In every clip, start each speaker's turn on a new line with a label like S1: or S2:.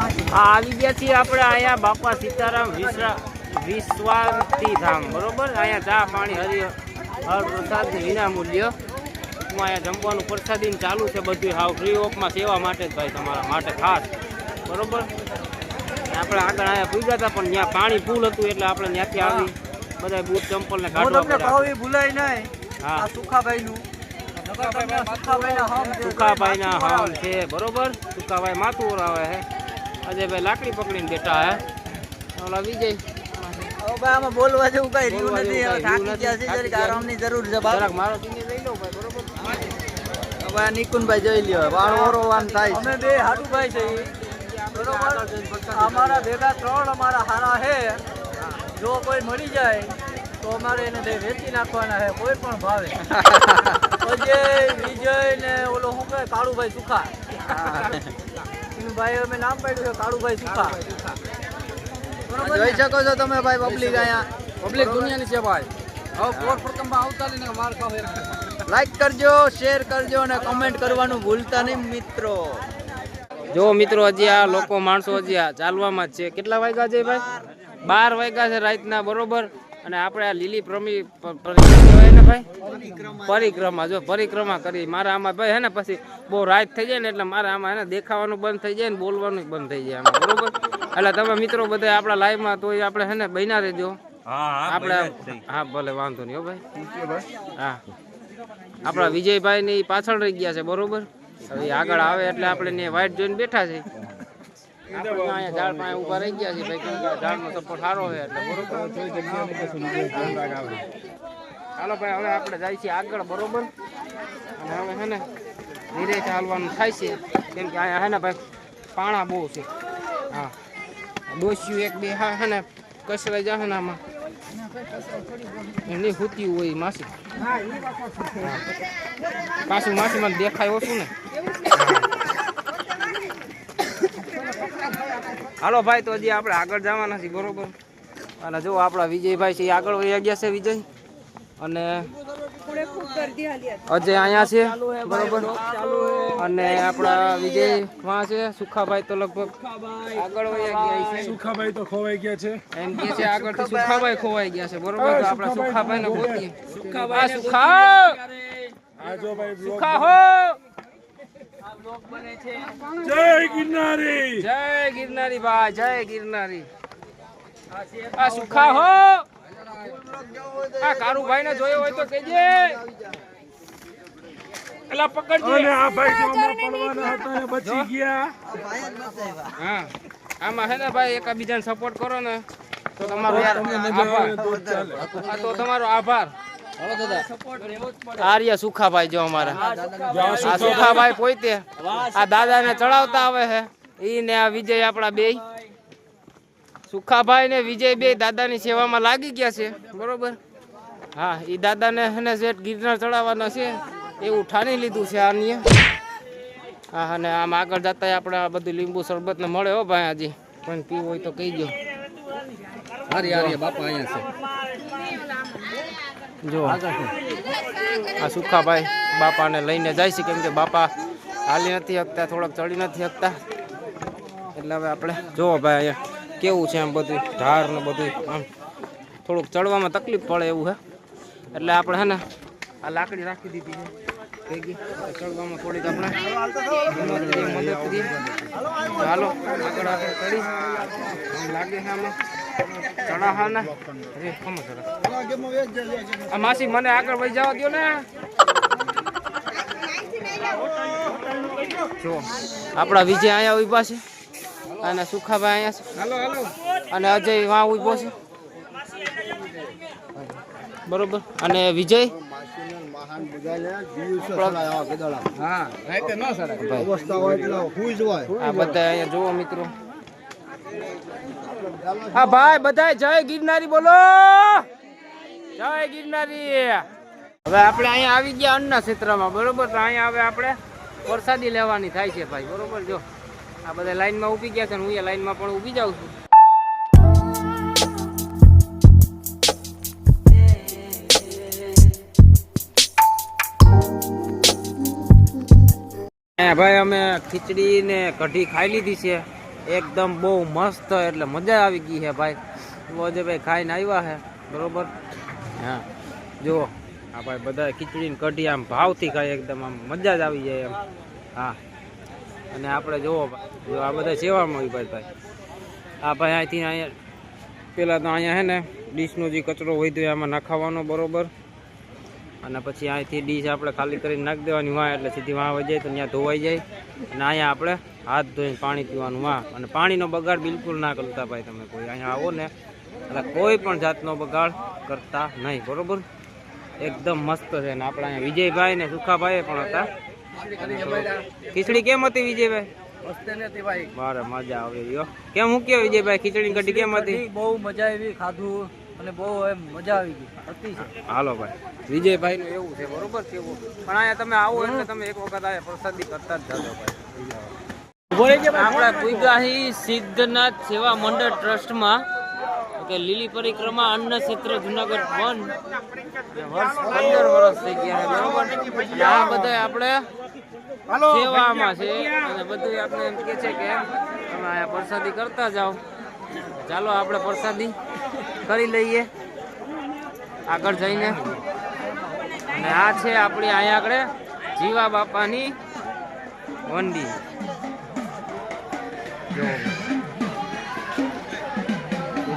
S1: આવી ગયા છીએ આપણે અહીંયા બાપા સીતારામ વિશ્રા વિશ્વાંતિ ધામ બરોબર? અહીંયા ચા પાણી હરિ હર પ્રસાદ વિના મૂલ્ય હું અહીંયા જમવાનું પ્રસાદી ચાલુ છે બધું હાવ ફ્રી ઓફમાં સેવા માટે જ ભાઈ તમારા માટે ખાસ. બરોબર? આપણે આગળ અહીંયા પૂગ્યા હતા પણ ત્યાં પાણી ફૂલ હતું એટલે આપણે ત્યાંથી આવી બધા બૂટ ચંપલ ને કાઢવા
S2: ભૂલાય નહીં.
S1: હા.
S2: આ સુખાભાઈ નું સુખાભાઈ
S1: સુકાભાઈના હામ છે બરોબર. સુખાભાઈ માથું ઓરાવે છે અજયભાઈ લાકડી પકડીને બેઠા હે. ઓલા વિજય
S2: આમાં બોલવા જેવું કઈ રહ્યું નથી. હવે થાકી ગયા છે. જરીક આરામની જરૂર છે બાપ.
S1: મારો ટીને લઈ લો ભાઈ બરોબર?
S2: હવે નિકુનભાઈ જોઈ લ્યો વાળ ઓરવાન થાય અમે બે હાડુભાઈ છે બરોબર? અમારા ભેગા ત્રણ અમારા હારા છે જો કોઈ મળી જાય તો અમારે એને બે વેચી નાખવાના છે કોઈ પણ ભાવે. અજય વિજય ને ઓલો શું કહે કાળુભાઈ સુખા. એનું ભાઈ અમે નામ પાડ્યું છે કાળુભાઈ સુખા. જોઈ શકો છો તમે ભાઈ પબ્લિક અહીંયા.
S3: પબ્લિક દુનિયાની છે ભાઈ.
S2: લાઈક કરજો શેર કરજો અને કમેન્ટ કરવાનું ભૂલતા નહીં મિત્રો.
S1: જો મિત્રો હજી આ લોકો માણસો હજી આ ચાલવામાં જ છે. કેટલા વાગ્યા છે ભાઈ? બાર વાગ્યા છે રાતના બરોબર? અને આપણે આ લીલી પ્રમી ને ભાઈ? પરિક્રમા. જો પરિક્રમા કરી. મારા આમાં ભાઈ હે ને પછી બહુ રાત થઈ જાય ને એટલે મારા આમાં હે ને દેખાવાનું બંધ થઈ જાય ને બોલવાનું બંધ થઈ જાય આમાં. બરોબર? એટલે તમે મિત્રો બધા આપણા લાઈવમાં તો આપણે હે ને બન્યા રહેજો. આપણે હા ભલે વાંધો નહીં હો ભાઈ. હા. આપણા વિજયભાઈ ને પાછળ રહી ગયા છે બરોબર? હવે આગળ આવે એટલે આપણે ને વાઇટ જોઈને બેઠા છે. આપણે અહીંયા ઝાડ પાસે ઊભા રહી ગયા છે ભાઈ કેમ કે ઝાડનો સપોર્ટ સારો છે એટલે બરોબર. ચાલો ભાઈ હવે આપણે જાય છીએ આગળ બરોબર? અને હવે હે ને ધીરે ચાલવાનું થાય છે. કેમ કે અહીંયા હે ને ભાઈ પાણા બહુ છે. હા. ડોસ્યું એક બે હા હે ને કસરાઈ જશે ને આમાં. એમની હોતી હોય માસી. પાછું માસી માસીમાં દેખાય ઓછું ને. હાલો ભાઈ તો હજી આપણે આગળ જવાના છીએ બરોબર? અને જો આપણા વિજયભાઈ છે એ આગળ વહી ગયા છે વિજય? અને અજય અહીંયા છે બરોબર? અને આપણા વિજય વાં છે સુખાભાઈ તો લગભગ આગળ વહી ગયા છે.
S3: સુખાભાઈ તો ખોવાઈ ગયા છે.
S1: એમ કે છે આગળથી સુખાભાઈ ખોવાઈ ગયા છે બરોબર? આપણા સુખાભાઈ ને ગોતીએ. સુખાભાઈ સુખા!
S3: આજો ભાઈ
S1: સુખા હો!
S3: જય ગિરનારી!
S1: જય ગિરનારી ભાઈ જય ગિરનારી. આ સુખા હો. આ કારુભાઈ ને જોયો હોય તો કહેજે. એલા પકડજે.
S3: અને આ ભાઈ જો હમણાં પડવાના હતા એ બચી ગયા.
S1: હા આમાં હે ને ભાઈ એકાબીજાને સપોર્ટ કરો ને. તો તમારો આભાર. તો તમારો આભાર. આર્ય સુખાભાઈ જો અમારા. આ સુખાભાઈ. પોતે. આ દાદાને ચડાવતા આવે છે. ઈ ને આ વિજય આપણા બે સુખાભાઈ ને વિજય બે દાદાની સેવામાં લાગી ગયા છે. બરોબર? હા એ દાદાને હે શેઠ ગિરનાર ચડાવવાના છે. એવું ઠાની લીધું છે આની. હા અને આમ આગળ જતા આપણે આ બધું લીંબુ શરબત ને મળે હો ભાઈ હજી પણ પીવું હોય તો કહી દો
S3: હારી હારી બાપા અહીંયા
S1: જો આ સુખાભાઈ બાપાને લઈને જાય છે. કેમ કે બાપા હાલી નથી શકતા, થોડાક ચડી નથી શકતા. એટલે હવે આપણે જોવો ભાઈ અહીંયા કેવું છે આમ બધું ઢાર ને બધું. આમ થોડુંક ચડવામાં તકલીફ પડે એવું હે. એટલે આપણે હે ને આ લાકડી રાખી દીધી છે. ભેગી ચડવામાં થોડીક આપણે ચાલો, આગળ આગળ લાગે છે આમાં. ચડા હા ને અરે ચડા આ માસી મને આગળ વહી જવા દો ને. જો આપણા વિજય અહીંયા ઊભા છે. અને સુખાભાઈ અહીંયા છે. અને અજય વાં ઊભો છે. બરોબર. અને વિજય? આ બધા અહીંયા જુઓ મિત્રો. હા, ભાઈ બધા જય ગિરનારી બોલો. જય ગિરનારી. હવે આપણે અહીંયા આવી ગયા અન્ના ક્ષેત્રમાં, બરોબર? તો અહીંયા હવે આપણે વરસાદી લેવાની થાય છે ભાઈ, બરોબર? જો, આ બધા લાઈનમાં ઊભી ગયા છે ને હું એ લાઈનમાં પણ ઊભી જાઉં છું. ભાઈ અમે ખીચડી ને કઢી ખાઈ લીધી છે. એકદમ બહુ મસ્ત એટલે મજા આવી ગઈ છે ભાઈ. આજે ભાઈ ખાઈને આવ્યા છે બરોબર? હા. જુઓ, આ ભાઈ બધા ખીચડીને કઢી આમ ભાવથી ખાય, એકદમ આમ મજા જ આવી જાય એમ. હા. અને આપણે જુઓ, જો આ બધા સેવામાં ભાઈ ભાઈ. આ ભાઈ અહીંથી અહીંયા પહેલાં તો અહીંયા છે ને, ડીશનો જે કચરો હોય તો આમાં નાખાવાનો, બરોબર? અને પછી અહીંથી ડીશ આપણે ખાલી કરીને નાખી દેવાની વાં એટલે સીધી વાં જાય તો ત્યાં ધોવાઈ જાય. અને અહીંયા આપણે હાથ ધોઈને પાણી પીવાનું વાં અને પાણીનો બગાડ બિલકુલ ના કરતા ભાઈ તમે કોઈ. અહીંયા આવો ને એટલે કોઈ પણ જાતનો બગાડ કરતા નહીં બરોબર? એકદમ મસ્ત છે ને આપણા અહીંયા વિજયભાઈ ને સુખાભાઈ પણ હતા. ખીચડી કેમ હતી વિજયભાઈ?
S2: ભાઈ
S1: મારે મજા આવી રહ્યો કેમ હું કે વિજયભાઈ ખીચડી કઢી કેમ હતી?
S2: બહુ મજા આવી ખાધું અને બહુ એમ મજા આવી ગઈ.
S1: હાલો ભાઈ. વિજયભાઈ નું એવું છે બરોબર કેવું પણ અહીંયા તમે આવો એટલે તમે એક વખત આ પ્રસાદી કરતા જ જાજો ભાઈ. આપણે કુગાહી સિદ્ધનાથ સેવા મંડળ ટ્રસ્ટમાં. કે લીલી પરિક્રમા અન્ન ક્ષેત્ર જુનાગઢ વન. વર્ષ પંદર વર્ષ થઈ ગયા બરોબર? આ બધા આપણે સેવામાં છે. અને બધું આપણે એમ કે છે કે તમે અહીંયા પ્રસાદી કરતા જાઓ. ચાલો આપણે પ્રસાદી કરી લઈએ. આગળ જઈને. અને આ છે આપણી અહીંયા આગળ જીવા બાપાની વંડી.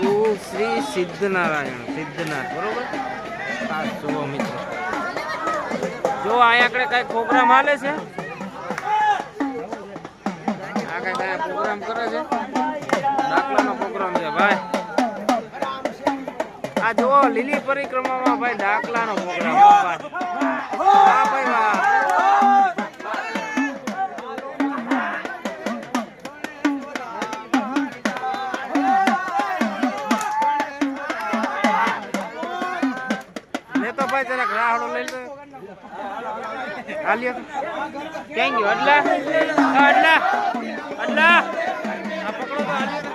S1: જો શ્રી સિદ્ધનારાયણ, સિદ્ધનાથ, બરોબર? જુઓ મિત્રો. જો અહીંયા આગળ કઈ પ્રોગ્રામ હાલે છે? આ કઈ પ્રોગ્રામ કરે છે? દાખલાનો પ્રોગ્રામ છે, ભાઈ. આ જુઓ, લીલી પરિક્રમામાં ભાઈ દાખલાનો પ્રોગ્રામ વાહ, ભાઈ, વાહ. તો ભાઈ જરાક રાહડો લઈ લે. હાલ્યો ક્યાં ગયો? અડલા અડલા અડલા આ પકડો તો હાલ્યો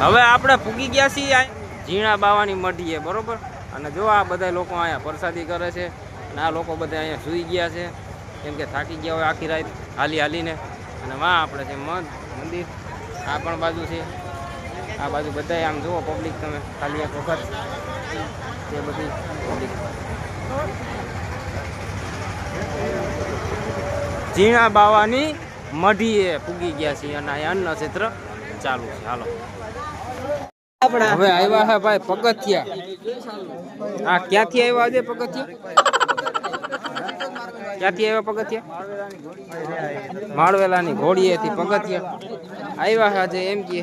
S1: હવે આપણે પૂગી ગયા છીએ આ ઝીણા બાવાની મઢીએ, બરોબર? અને જો આ બધા લોકો અહીંયા પ્રસાદી કરે છે અને આ લોકો બધા અહીંયા સૂઈ ગયા છે. કેમ કે થાકી ગયા હોય આખી રાત હાલી હાલીને. અને વાં આપણે છે મંદિર. આ પણ બાજુ છે. આ બાજુ બધા આમ જુઓ પબ્લિક તમે, ખાલી એક વખત. એ બધી પબ્લિક ઝીણા બાવાની મઢીએ પૂગી ગયા છીએ અને અહીંયા અન્ન ક્ષેત્ર ચાલુ છે. હાલો. હવે આવ્યા હે ભાઈ પગથિયા. આ ક્યાંથી આવ્યા છે પગથિયા? ક્યાંથી આવ્યા પગથિયા? માળવેલાની ઘોડીએથી પગથિયા. આવ્યા છે આજે એમ કે.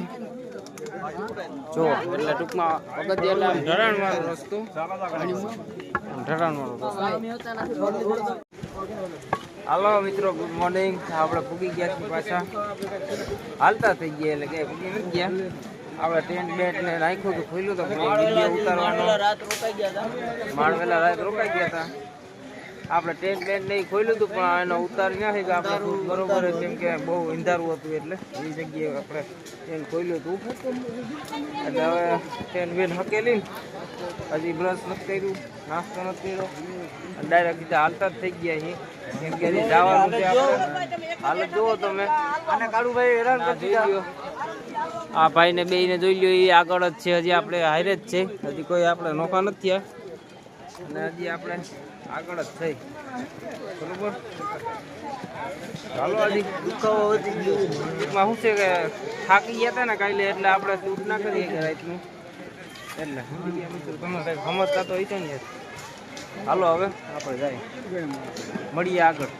S1: જો, એટલે ટૂંકમાં પગથિયા એટલે ઢરાણ વાળો રસ્તો. ઢરાણ વાળો રસ્તો. હાલો મિત્રો ગુડ મોર્નિંગ આપણે ભૂગી ગયા છીએ પાછા. હાલતા થઈ ગયા એટલે કે ભૂગી નથી ગયા. આપણે ટેન્ટ બેન્ટ ને નાખ્યું હતું ખોલ્યું તો વીડિયો ઉતારવાનો.
S2: રાત રોકાઈ ગયા હતા
S1: માણવેલા રાત રોકાઈ ગયા હતા. આપણે ટેન્ટ બેન્ટ નહીં ખોલ્યું હતું પણ એનો ઉતાર ઉતારી થઈ કે આપણે બરોબર કેમ કે બહુ અંધારું હતું એટલે એ જગ્યાએ આપણે ટેન્ટ ખોલ્યું હતું. એટલે હવે ટેન્ટ બેટ હકેલી. હજી બ્રશ નથી કર્યું નાસ્તો નથી કર્યો. ડાયરેક્ટ સીધા હાલતા જ થઈ ગયા અહીં. કેમ કે જવાનું છે આપણે. હાલત જુઓ તમે.
S2: અને કાળુભાઈ હેરાન
S1: કરી લ્યો આ ભાઈને બેયને જોઈ લો એ આગળ જ છે, હજી આપણે હારે જ છે. હજી કોઈ આપણે નોખા નથી થયા અને હજી આપણે આગળ જ થઈ બરોબર? ચાલો, હજી
S2: દુખાવો
S1: ટૂંકમાં શું છે કે, થાકી ગયા હતા ને કાલે, એટલે આપણે દૂધ ના કરીએ કે રાતનું? એટલે તમે કંઈક સમજતા તો હશો ને યાર. હાલો, હવે આપણે જાય. મળીએ આગળ.